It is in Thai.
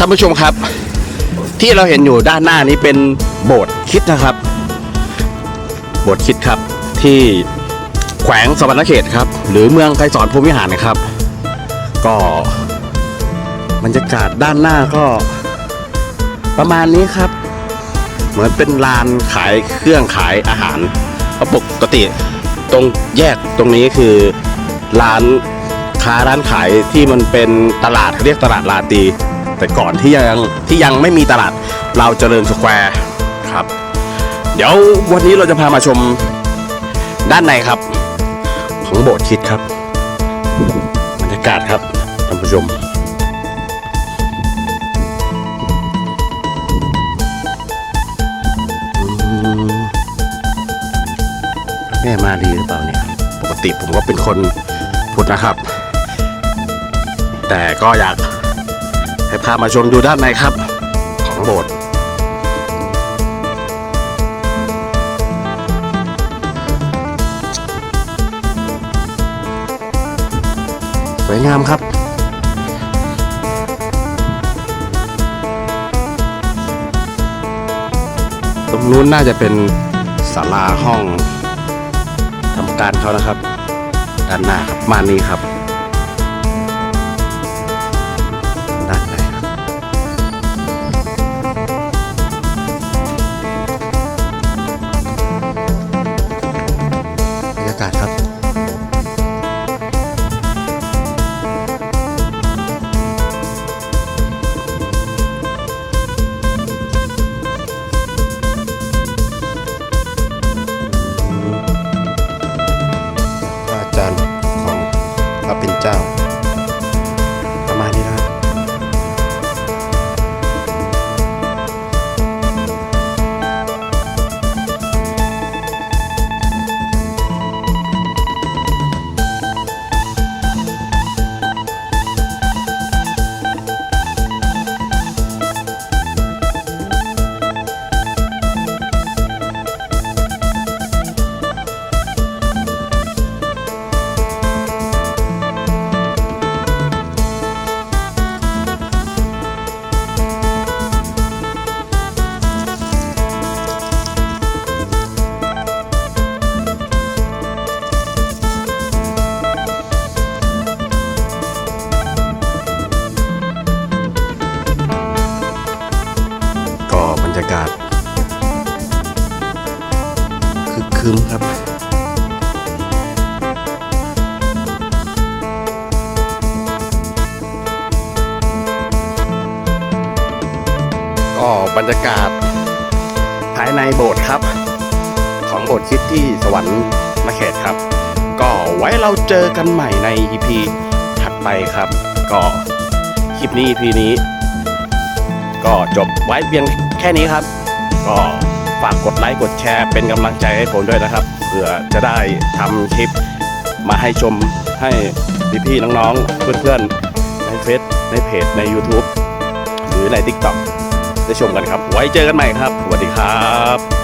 ท่านผู้ชมครับ ที่เราเห็นอยู่ด้านหน้านี้เป็นโบสถ์คิดนะครับ โบสถ์คิดครับที่แขวงสวรรณเขตครับ หรือเมืองไกรสอนภูมิหารนะครับ ก็บรรยากาศด้านหน้าก็ประมาณนี้ครับ เหมือนเป็นลานขายเครื่องขายอาหารเพราะปกติตรงแยกตรงนี้คือร้านค้าร้านขายที่มันเป็นตลาดเขาเรียกตลาดลาตี แต่ก่อนที่ยังที่ยังไม่มีตลาดเราเจริญสแควร์ครับ เดี๋ยววันนี้เราจะพามาชมด้านในครับ ของโบสถ์คริดครับบรรยากาศครับท่านผู้ชมแม่มาดีหรือเปล่าเนี่ยปกติผมก็เป็นคนพุทธนะครับ แต่ก็อยาก ให้พามาชมดูด้านในครับ ของโบสถ์สวยงามครับตรงนู้นน่าจะเป็นศาลาห้องทำการเขานะครับ ด้านหน้าครับมานี้ครับ พระเป็นเจ้า รึ้มครับ ก็บรรยากาศภายในโบสถ์ครับ ของโบสถ์คิดที่สวรรค์มเขตครับ ก็ไว้เราเจอกันใหม่ใน EP ถัดไปครับ ก็คลิปนี้ EP นี้ ก็จบไว้เพียงแค่นี้ครับ ก็ ฝากกดไลค์กดแชร์เป็นกำลังใจให้ผมด้วยนะครับเพื่อจะได้ทำคลิปมาให้ชมให้พี่ๆน้องๆ เพื่อนๆ ในเฟซในเพจใน YouTube หรือใน TikTok ได้ชมกันครับ ไว้เจอกันใหม่ครับ สวัสดีครับ